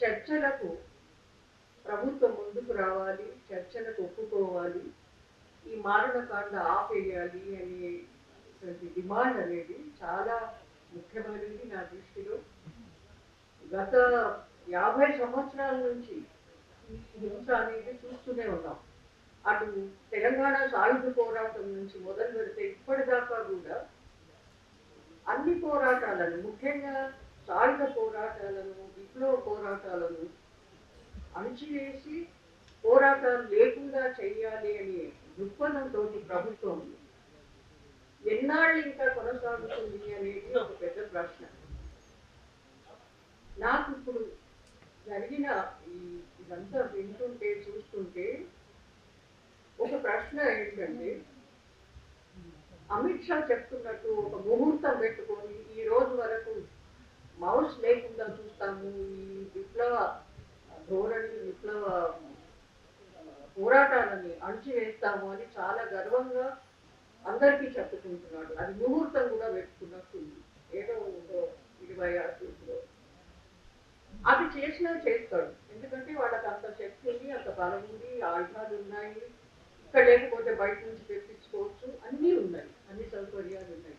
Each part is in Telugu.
చర్చలకు ప్రభుత్వం ముందుకు రావాలి చర్చలకు ఒప్పుకోవాలి ఈ మారణకాండ ఆపేయాలి అనే డిమాండ్ అనేది చాలా ముఖ్యమైనది నా దృష్టిలో. గత యాభై సంవత్సరాల నుంచి హింస అనేది చూస్తూనే ఉన్నాం. అటు తెలంగాణ సాయుధ పోరాటం నుంచి మొదలు పెడితే ఇప్పటిదాకా కూడా అన్ని పోరాటాలను ముఖ్యంగా సాయుధ పోరాటాలను విప్లవ పోరాటాలను అణిచివేసి పోరాటాలు లేకుండా చేయాలి అనే దృక్పథంతో ప్రభుత్వం ఎన్నాళ్ళు ఇంకా కొనసాగుతుంది అనేది ఒక పెద్ద ప్రశ్న. నాకు ఇప్పుడు జరిగిన ఈ ఇదంతా వింటుంటే చూస్తుంటే ఒక ప్రశ్న ఏంటంటే అమిత్ షా చెప్తున్నట్టు ఒక ముహూర్తం పెట్టుకొని ఈ రోజు వరకు మౌల్స్ లేకుండా చూస్తాము. ఈ విప్లవ ధోరణి విప్లవ పోరాటాలని అణచివేస్తాము అని చాలా గర్వంగా అందరికీ చెప్పుకుంటున్నాడు. అది ముహూర్తం కూడా పెట్టుకున్నట్టుంది ఏదో ఉందో ఇరవై ఆరులో అది చేసినా చేస్తాడు. ఎందుకంటే వాళ్ళకి అంత శక్తి ఉంది అంత బలం ఉంది ఆయుధాలు ఉన్నాయి. ఇక్కడ లేకపోతే బయట నుంచి తెప్పించుకోవచ్చు. అన్నీ ఉన్నాయి. అన్ని సౌకర్యాలు ఉన్నాయి.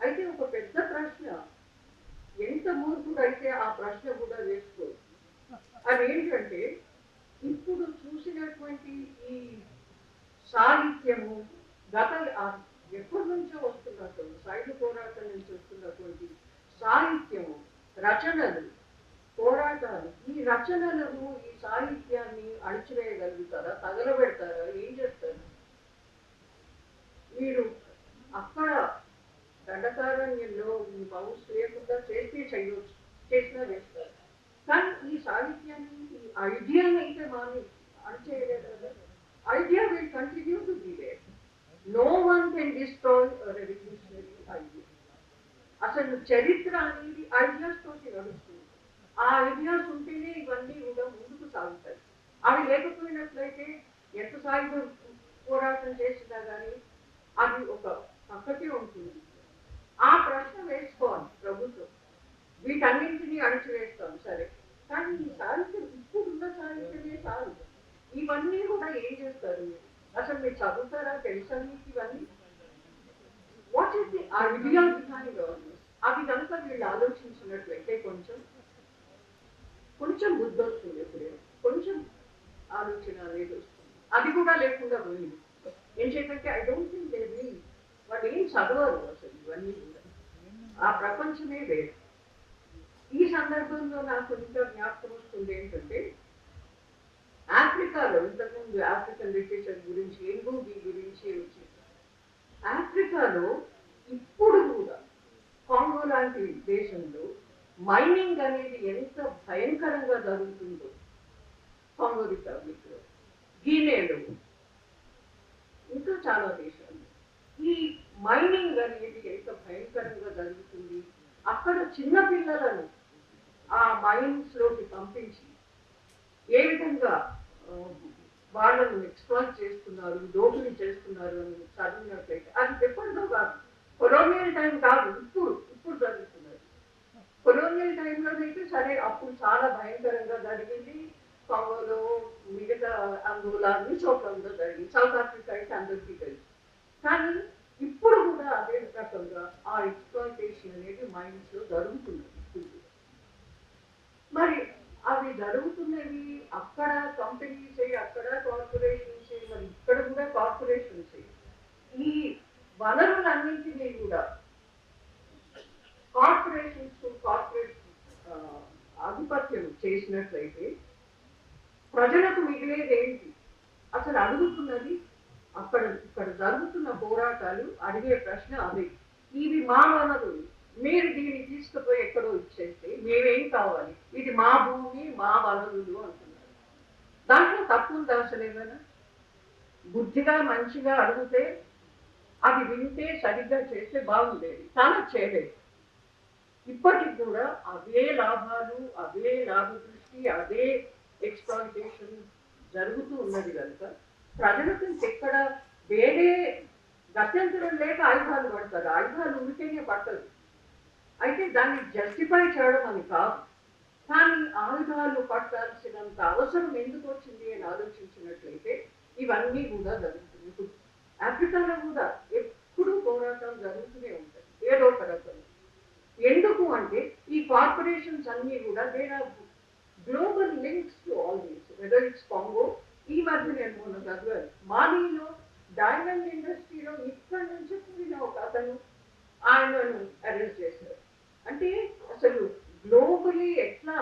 అయితే ఒక పెద్ద ప్రశ్న ఎంత మూర్ఖుడు అయితే ఆ ప్రశ్న కూడా వేసుకోవచ్చు అదేంటంటే ఇప్పుడు చూసినటువంటి ఈ సాహిత్యము గత ఎప్పటి నుంచో వస్తున్నటువంటి సైడు పోరాటం నుంచి వస్తున్నటువంటి సాహిత్యము రచనలు పోరాటాలు ఈ రచనలను ఈ సాహిత్యాన్ని అణచివేయగలుగుతారా తగలబెడతారా ఏం చేస్తారు? మీరు అక్కడ దండకారణ్యంలో మీ మౌస్ కూడా చేస్తే చేయవచ్చు చేసినా చేస్తారు కానీ ఈ సాహిత్యాన్ని ఈ ఐడియాని అయితే మాని అణచేయలేదు కదా. Idea will continue to be there no one can destroy revolutionary idea అసలు చరిత్ర అనేది ఐడియాస్ తోటి నడుస్తుంది. ఆ ఐడియాస్ ఉంటేనే ఇవన్నీ కూడా ముందుకు సాగుతాయి. అవి లేకపోయినట్లయితే ఎంత సాయుధ పోరాటం చేసినా కానీ అది ఒక పక్కకే ఉంటుంది. ఆ ప్రశ్న వేసుకోవాలి ప్రభుత్వం. వీటన్నింటినీ అణచివేస్తాం సరే. కానీ ఈ సాహిత్యం ఇప్పుడున్న సాహిత్యమే చాలు ఇవన్నీ కూడా ఏం చేస్తారు? అసలు మీరు చదువుతారా? తెలుసా మీకు ఇవన్నీ? What is the idea behind all this అది కనుక వీళ్ళు ఆలోచించినట్లయితే కొంచెం కొంచెం బుద్ధి వస్తుంది ఎప్పుడే కొంచెం ఆలోచన అనేది వస్తుంది. అది కూడా లేకుండా పోయింది. ఏం చేయాలంటే I don't think they mean వాళ్ళు ఏం చదవరు అసలు ఇవన్నీ. ఆ ప్రపంచమే వేరు. ఈ సందర్భంలో నాకు ఇంకా జ్ఞాపకం వస్తుంది ఏంటంటే ఆఫ్రికాలో ఇంతకుముందు ఆఫ్రికన్ లిటరేచర్ గురించి ఎంగూబీ గురించి వచ్చింది ఆఫ్రికాలో ఇప్పుడు కూడా కాంగో లాంటి దేశంలో మైనింగ్ అనేది ఎంత భయంకరంగా జరుగుతుందో కాంగో రిపబ్లిక్లో ఇంకా చాలా దేశాలు. ఈ మైనింగ్ అనేది ఎంత భయంకరంగా జరుగుతుంది. అక్కడ చిన్న పిల్లలను ఆ మైన్స్లోకి పంపించి ఏ విధంగా వాళ్ళను ఎక్స్ప్లాయిట్ చేస్తున్నారు దోపిడీ చేస్తున్నారు అని చదివినట్లయితే అది ఎప్పటిదో కాదు. కొలోనియల్ టైం కాదు ఇప్పుడు ఇప్పుడు జరుగుతున్నది. కొలోనియల్ టైంలోనైతే సరే అప్పుడు చాలా భయంకరంగా జరిగింది. కాంగోలో మిగతా అంగోలా అన్ని చోట్ల జరిగింది. సౌత్ ఆఫ్రికా అయితే అందరికీ తెలుసు. కానీ ఇప్పుడు కూడా అదే రకంగా ఆ ఎక్స్ప్లాయిటేషన్ అనేది మైండ్స్లో జరుగుతుంది. మరి అవి జరుగుతున్నవి అక్కడ కంపెనీస్ అక్కడ కార్పొరేషన్స్ మరి ఇక్కడ కూడా కార్పొరేషన్స్ ఈ వనరులన్నింటినీ కూడా కార్పొరేషన్స్ కార్పొరేట్ ఆధిపత్యం చేసినట్లయితే ప్రజలకు మిగిలేదేంటి? అసలు అడుగుతున్నది అక్కడ ఇక్కడ జరుగుతున్న పోరాటాలు అడిగే ప్రశ్న అదే ఇది మా వనరులు మీరు దీన్ని తీసుకుపోయి ఎక్కడో ఇచ్చేస్తే మేమేం కావాలి? ఇది మా భూమి మా వనరులు అంటున్నారు. దాంట్లో తప్పులు ఉందా అసలు బుద్ధిగా మంచిగా అడిగితే అది వింటే సరిగ్గా చేస్తే బాగుండేది. కానీ చేయలేదు ఇప్పటికి కూడా అవే లాభాలు అవే లాభ దృష్టి అదే ఎక్స్ప్లాయిటేషన్ జరుగుతూ ఉన్నది కనుక ప్రజలకు ఎక్కడ వేరే గత్యంతరం లేక ఆయుధాలు పడతారు. ఆయుధాలు ఉరికేనే పడతారు అయితే దాన్ని జస్టిఫై చేయడం అని కాదు. కానీ ఆయుధాలు పట్టాల్సినంత అవసరం ఎందుకు వచ్చింది అని ఆలోచించినట్లయితే ఇవన్నీ కూడా జరుగుతుంది ఇప్పుడు ఆఫ్రికాలో కూడా ఎప్పుడూ పోరాటం జరుగుతూనే ఉంటుంది. ఏదో ఒక ఎందుకు అంటే ఈ కార్పొరేషన్స్ అన్నీ కూడా there are global links to all these whether it's Congo ఈ మధ్య నేను మొన్న చదివాను. మానీలో డైమండ్ ఇండస్ట్రీలో ఇక్కడ నుంచి కూడిన ఒక అతను ఆయనను అరెస్ట్ చేశారు. అంటే అసలు గ్లోబలీ ఎట్లా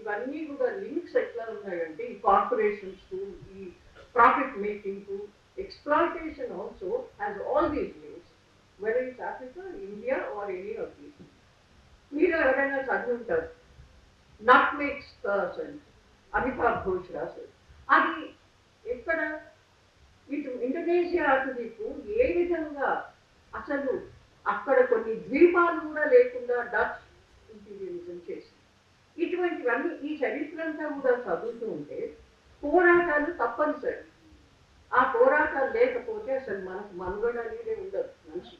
ఇవన్నీ కూడా లింక్స్ ఎట్లా ఉన్నాయంటే ఈ కార్పొరేషన్స్కు ఈ profit మేకింగ్కు exploitation also has all these links whether it's Africa India or any of these మీరు ఎవరైనా చదివి ఉంటారు nutmeg's curse Amitav Ghosh రాశారు అది ఎక్కడ ఇటు ఇండోనేషియా ఏ విధంగా అసలు అక్కడ కొన్ని ద్వీపాలు కూడా లేకుండా డచ్ ఇంటీరియలిజం చేసింది ఇటువంటివన్నీ ఈ చరిత్రంతా కూడా చదువుతూ ఉంటే పోరాటాలు తప్పనిసరి. ఆ పోరాటాలు లేకపోతే అసలు మనకు మనుగడ అనేది ఉండదు మనిషి.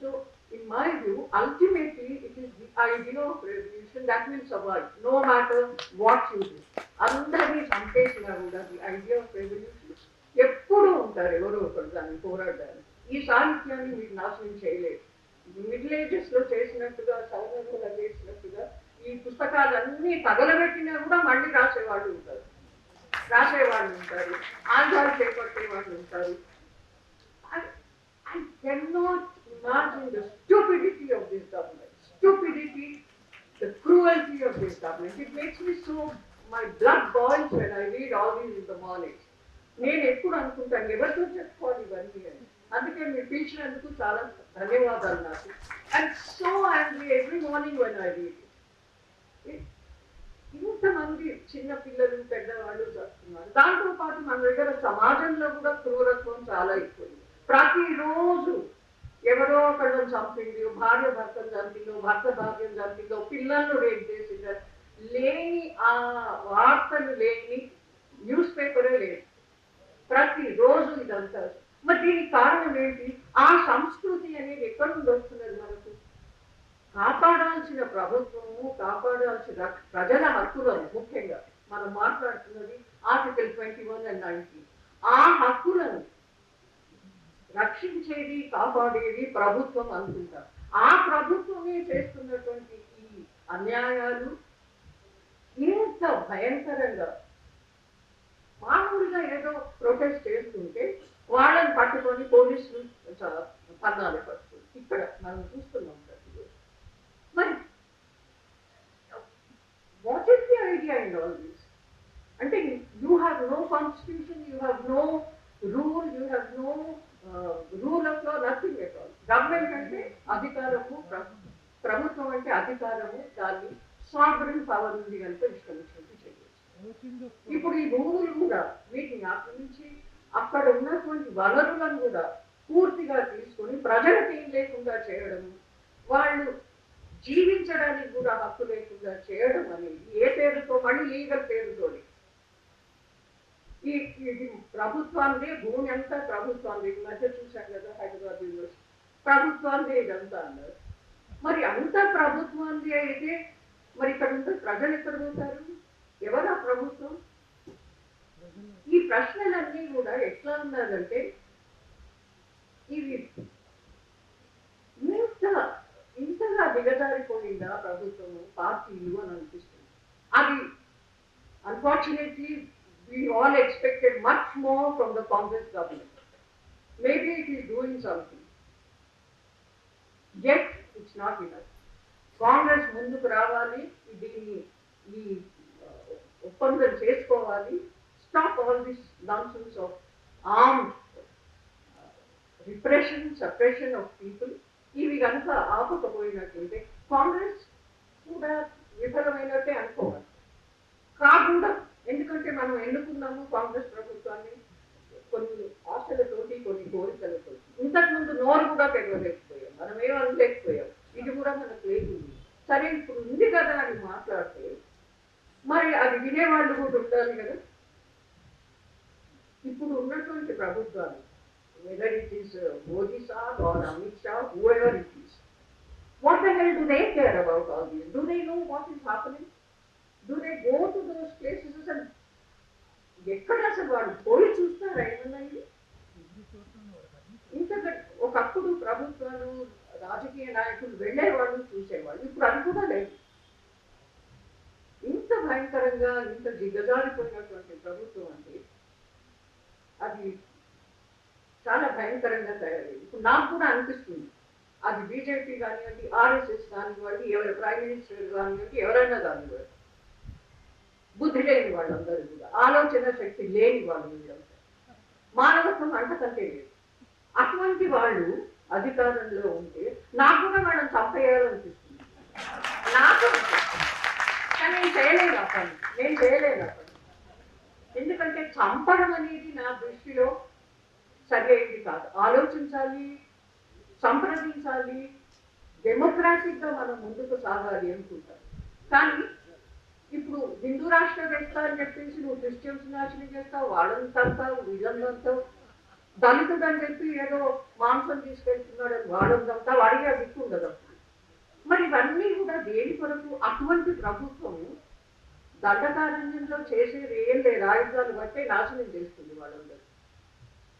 So in my view ultimately it is the idea of revolution that will survive, no matter what you అందరినీ చంపేసినా కూడా ది ఐడియా ఆఫ్ రెవల్యూషన్ ఎప్పుడూ ఉంటారు ఎవరో ఒకరు దాన్ని పోరాడారు ఈ సాహిత్యాన్ని మీరు నాశనం చేయలేదు మిడిల్ ఏజెస్లో చేసినట్టుగా సౌరంలో చేసినట్టుగా ఈ పుస్తకాలన్నీ తగలబెట్టినా కూడా మళ్ళీ రాసేవాళ్ళు ఉంటారు రాసేవాళ్ళు ఉంటారు ఆంధ్రాలు చేపట్టే వాళ్ళు ఉంటారు I, I cannot imagine the stupidity of this government. Stupidity, the cruelty of this government. It makes me so, my blood boils when I read all these in the morning. నేను ఎప్పుడు అనుకుంటాను ఎవరితో చెప్పుకోవాలి ఇవన్నీ అని అందుకే మీరు పిలిచినందుకు చాలా ధన్యవాదాలు నాకు. And so angry every morning when I read ఇంతమంది చిన్న పిల్లలు పెద్దవాళ్ళు చదువుతున్నారు. దాంతో పాటు మన దగ్గర సమాజంలో కూడా క్రూరత్వం చాలా ఎక్కువ ప్రతిరోజు ఎవరో ఒకళ్ళని చంపింది భార్య భర్తను చంపిందో భర్త భార్యను చంపిందో పిల్లలను రేపు చేసిందో లేని ఆ వార్తలు లేని న్యూస్ పేపరే లేదు. ప్రతిరోజు ఇదంతా. మరి దీనికి కారణం ఏంటి? ఆ సంస్కృతి అనేది ఎక్కడి నుండి వస్తున్నది మనకు? కాపాడాల్సిన ప్రభుత్వము కాపాడాల్సిన ప్రజల హక్కులను ముఖ్యంగా. మనం మాట్లాడుతున్నది article twenty one and nineteen ఆ హక్కులను రక్షించేది కాపాడేది ప్రభుత్వం అనుకుంటారు ఆ ప్రభుత్వమే చేస్తున్నటువంటి ఈ అన్యాయాలు ఇంత భయంకరంగా ప్రొటెస్ట్ చేస్తుంటే వాళ్ళని పట్టుకొని పోలీసులు చ- పన్నాలు పట్టుకొని ఇక్కడ మనం చూస్తున్నాం ప్రతిరోజు. మరి what is the idea in all this అంటే you have no constitution you have no rule you have no rule of law nothing at all government అంటే అధికారము ప్ర- ప్రభుత్వం అంటే అధికారము దాన్ని సావరన్ పవర్ ఉంది కనుక ఇష్టం వచ్చినట్టు చేయవచ్చు ఇప్పుడు ఈ భూములు కూడా వీటిని ఆక్రమించి అక్కడ ఉన్నటువంటి వనరులను కూడా పూర్తిగా తీసుకొని ప్రజలకు ఏం లేకుండా చేయడం వాళ్ళు జీవించడానికి కూడా హక్కు లేకుండా చేయడం అనేది ఏ పేరుతో మళ్ళీ లీగల్ పేరుతోని. ఈ ఇది ప్రభుత్వాన్ని భూమి అంతా ప్రభుత్వాన్ని ఈ మధ్య చూశాం కదా హైదరాబాద్ యూనివర్సిటీ. ప్రభుత్వాన్ని ఇదంతా అన్నారు. మరి అంతా ప్రభుత్వాన్ని అయితే మరి ఇక్కడ ఉంటే ప్రజలు ఎక్కడ పోతారు? ఎవరా ప్రభుత్వం ఈ ప్రశ్నలన్నీ కూడా ఎట్లా ఉన్నదంటే ఇవి ఇంత ఇంతగా దిగజారిపోయిందా ప్రభుత్వము పార్టీలు అని అనిపిస్తుంది అది unfortunately we all expected much more from the Congress government. Maybe it is doing something. Yet, it's not enough. Congress ముందుకు రావాలి దీన్ని ఈ ఆ, ఒప్పందం చేసుకోవాలి. Stop all this nonsense of arm repression suppression of people ఇవి కనుక ఆపకపోయినట్లయితే కాంగ్రెస్ కూడా విఫలమైనట్టే అనుకోవాలి. కాకుండా ఎందుకంటే మనం ఎన్నుకున్నాము కాంగ్రెస్ ప్రభుత్వాన్ని? కొన్ని ఆశలతోటి కొన్ని కోరికలతో ఇంతకు ముందు నోరు కూడా తెగలేకపోయాం మనం ఏమనలేకపోయాం ఇది కూడా మనకు లేదు. సరే ఇప్పుడు ఉంది కదా అని మాట్లాడితే మరి అది వినేవాళ్ళు కూడా ఉండాలి కదా. ఇప్పుడు ఉన్నటువంటి ప్రభుత్వాలు whether it is Modi sahab or Amit Shah whoever it is what the hell do they care about all these do they know what is happening do they go to those places అసలు ఎక్కడ అసలు వాళ్ళు పోయి చూస్తారా ఏమన్నా ఇది? ఇంత ఒకప్పుడు ప్రభుత్వాలు రాజకీయ నాయకులు వెళ్ళేవాళ్ళు చూసేవాళ్ళు. ఇప్పుడు అది కూడా లేదు. ఇంత భయంకరంగా ఇంత దిగజారిపోయినటువంటి ప్రభుత్వం అంటే అది చాలా భయంకరంగా తయారైంది. ఇప్పుడు నాకు కూడా అనిపిస్తుంది. అది బీజేపీ కానివ్వండి ఆర్ఎస్ఎస్ కానివ్వండి ఎవరి ప్రైమ్ మినిస్టర్ కానివ్వండి ఎవరైనా కానివ్వండి బుద్ధి లేని వాళ్ళందరూ కూడా ఆలోచన శక్తి లేని వాళ్ళు వీళ్ళంతా మానవత్వం అంతకంటే లేదు. అటువంటి వాళ్ళు అధికారంలో ఉంటే నాకు కూడా మేడం చంపేయాలనిపిస్తుంది. నాకు నేను చేయలేను ఆ పని నేను చేయలేను ఆ పని ఎందుకంటే చంపడం అనేది నా దృష్టిలో సరైనది కాదు. ఆలోచించాలి సంప్రదించాలి డెమోక్రాటిక్గా మనం ముందుకు సాగాలి అనుకుంటాం. కానీ ఇప్పుడు హిందూ రాష్ట్ర వేస్తా అని చెప్పేసి నువ్వు క్రిస్టియన్స్ నాశనం చేస్తావు వాళ్ళని తంతావు వీళ్ళని తంతావు దళితుడు అని చెప్పి ఏదో మాంసం తీసుకెళ్తున్నాడు వాళ్ళని తంతా వాడికి దిక్కు ఉండదు. అప్పుడు. మరి ఇవన్నీ కూడా దేని కొరకు? అటువంటి ప్రభుత్వం దండకారణ్యంలో చేసేది ఏం లేదు. ఆయుధాలు బట్టే నాశనం చేస్తుంది వాళ్ళందరూ.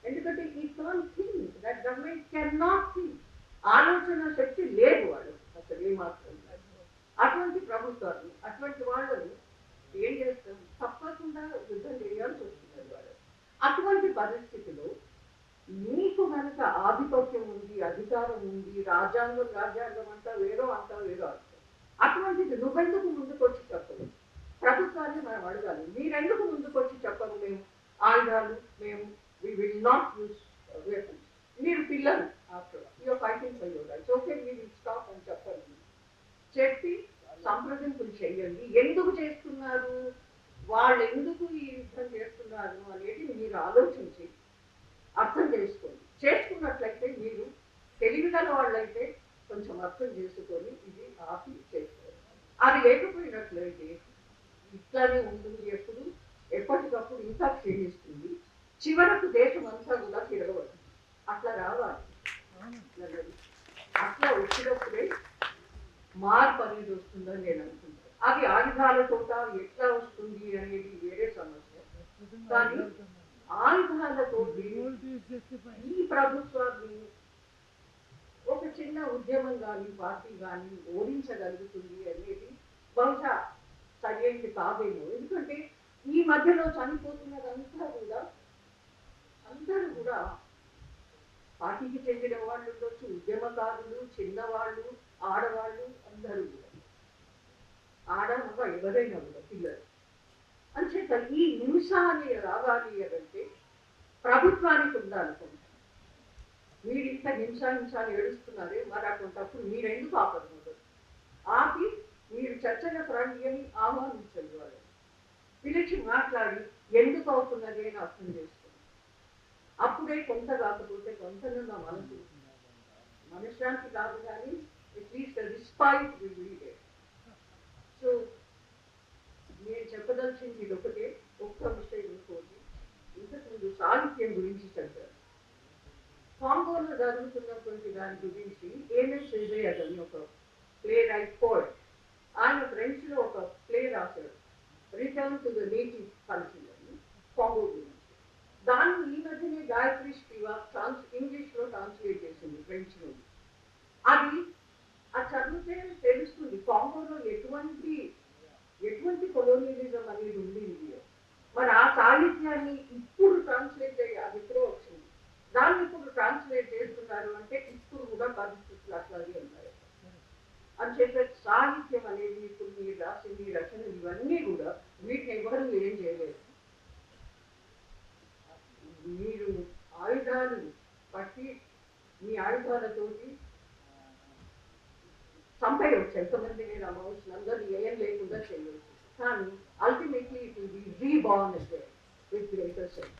ఎందుకంటే ఈ can think that government can not think ఆలోచన శక్తి లేదు వాళ్ళు అసలు ఏమాత్రం అటువంటి ప్రభుత్వాలు అటువంటి వాళ్ళని ఏం చేస్తారు? తప్పకుండా యుద్ధం చేయాల్సి వస్తుంది వాళ్ళు అటువంటి పరిస్థితిలో మీకు కనుక ఆధిపత్యం ఉంది అధికారం ఉంది రాజ్యాంగం రాజ్యాంగం అంతా వేరో అంతా వేరో అంటారు అటువంటిది నువ్వెందుకు ముందుకు వచ్చి చెప్పవు ప్రభుత్వాన్ని మనం అడగాలి మీరెందుకు ముందుకొచ్చి చెప్పరు మేము? ఆయుధాలు మేము we will not use weapons మీరు పిల్లలు after you're fighting for your rights okay we will stop అని చెప్పండి చెప్పి సంప్రదింపులు చేయండి ఎందుకు చేస్తున్నారు? వాళ్ళు ఎందుకు ఈ యుద్ధం చేస్తున్నారు? అనేది మీరు ఆలోచించి అర్థం చేసుకోండి. చేసుకున్నట్లయితే మీరు తెలివిగల వాళ్ళైతే కొంచెం అర్థం చేసుకొని ఇది ఆపి చేసుకోండి అది లేకపోయినట్లయితే ఇట్లానే ఉంటుంది ఎప్పుడు? ఎప్పటికప్పుడు ఇంకా క్షీణిస్తుంది. చివరకు దేశం అంతా కూడా తిరగవచ్చు అట్లా రావాలి. అట్లా వచ్చినప్పుడే మార్పు అనేది వస్తుందని నేను అనుకుంటాను అది ఆయుధాలతో ఎట్లా వస్తుంది అనేది వేరే సమస్య. కానీ ఆయుధాలతో ఈ ప్రభుత్వాన్ని ఒక చిన్న ఉద్యమం కానీ పార్టీ కానీ ఓడించగలుగుతుంది అనేది బహుశా సరైనది కాదేమో. ఎందుకంటే ఈ మధ్యలో చనిపోతున్నదంతా కూడా అందరూ కూడా పార్టీకి చెందిన వాళ్ళు ఉండొచ్చు ఉద్యమకారులు చిన్నవాళ్ళు ఆడవాళ్ళు అందరూ కూడా. ఆడ ఎవరైనా కూడా పిల్లలు. అంచేత ఈ హింస అని రావాలి అంటే ప్రభుత్వానికి ఉండాలనుకుంటాను మీరింత మీరు హింస హింస అని ఏడుస్తున్నారే మరి అటువంటప్పుడు మీరు ఎందుకు ఆపదు ఆపి మీరు చర్చలకు రండి అని ఆహ్వానించండి వాళ్ళు పిలిచి మాట్లాడి ఎందుకు అవుతున్నది అని అర్థం చేసుకోండి. అప్పుడే కొంత కాకపోతే కొంత నా మనసు మనశ్శాంతి కాదు కానీ అట్లీస్ట్ రిస్పాయిట్ విల్ సో నేను చెప్పదలిచింది ఇది ఒకటే ఒక్క విషయం ఇంకోటి ఇంతకుముందు సాహిత్యం గురించి చెప్పారు. కాంగోలో జరుగుతున్నటువంటి దాని గురించి ఏఎంఎస్ విజయ్ అని ఒక ప్లే రైట్ పోయిట్. ఆయన ఫ్రెంచ్లో ఒక ప్లే రాశాడు. Return to the native culture అని కాంగో గురించి. దాన్ని ఈ మధ్యనే గాయత్రి శ్రీవా ట్రాన్స్ ఇంగ్లీష్లో ట్రాన్స్లేట్ చేసింది ఫ్రెంచ్లో అది అది చదివితే తెలుస్తుంది కాంగోలో ఎటువంటి ఎటువంటి కొలోనియలిజం అనేది ఉండింది మరి ఆ సాహిత్యాన్ని ఇప్పుడు ట్రాన్స్లేట్ అయ్యి అది వచ్చింది. దాన్ని ఇప్పుడు ట్రాన్స్లేట్ చేస్తున్నారు అంటే ఇప్పుడు కూడా పరిస్థితులు అట్లాగే ఉన్నాయి. అంచేత సాహిత్యం అనేది ఇప్పుడు మీరు రాసింది రచనలు ఇవన్నీ కూడా వీటిని ఎవరు ఏం చేయలేదు. మీరు ఆయుధాలు పట్టి మీ ఆయుధాలతోటి చంపేయవచ్చు ఎంతమంది నేను అమౌంట్స్ అందరూ ఏం లేకుండా చేయవచ్చు కానీ ultimately it will be reborn with greater sense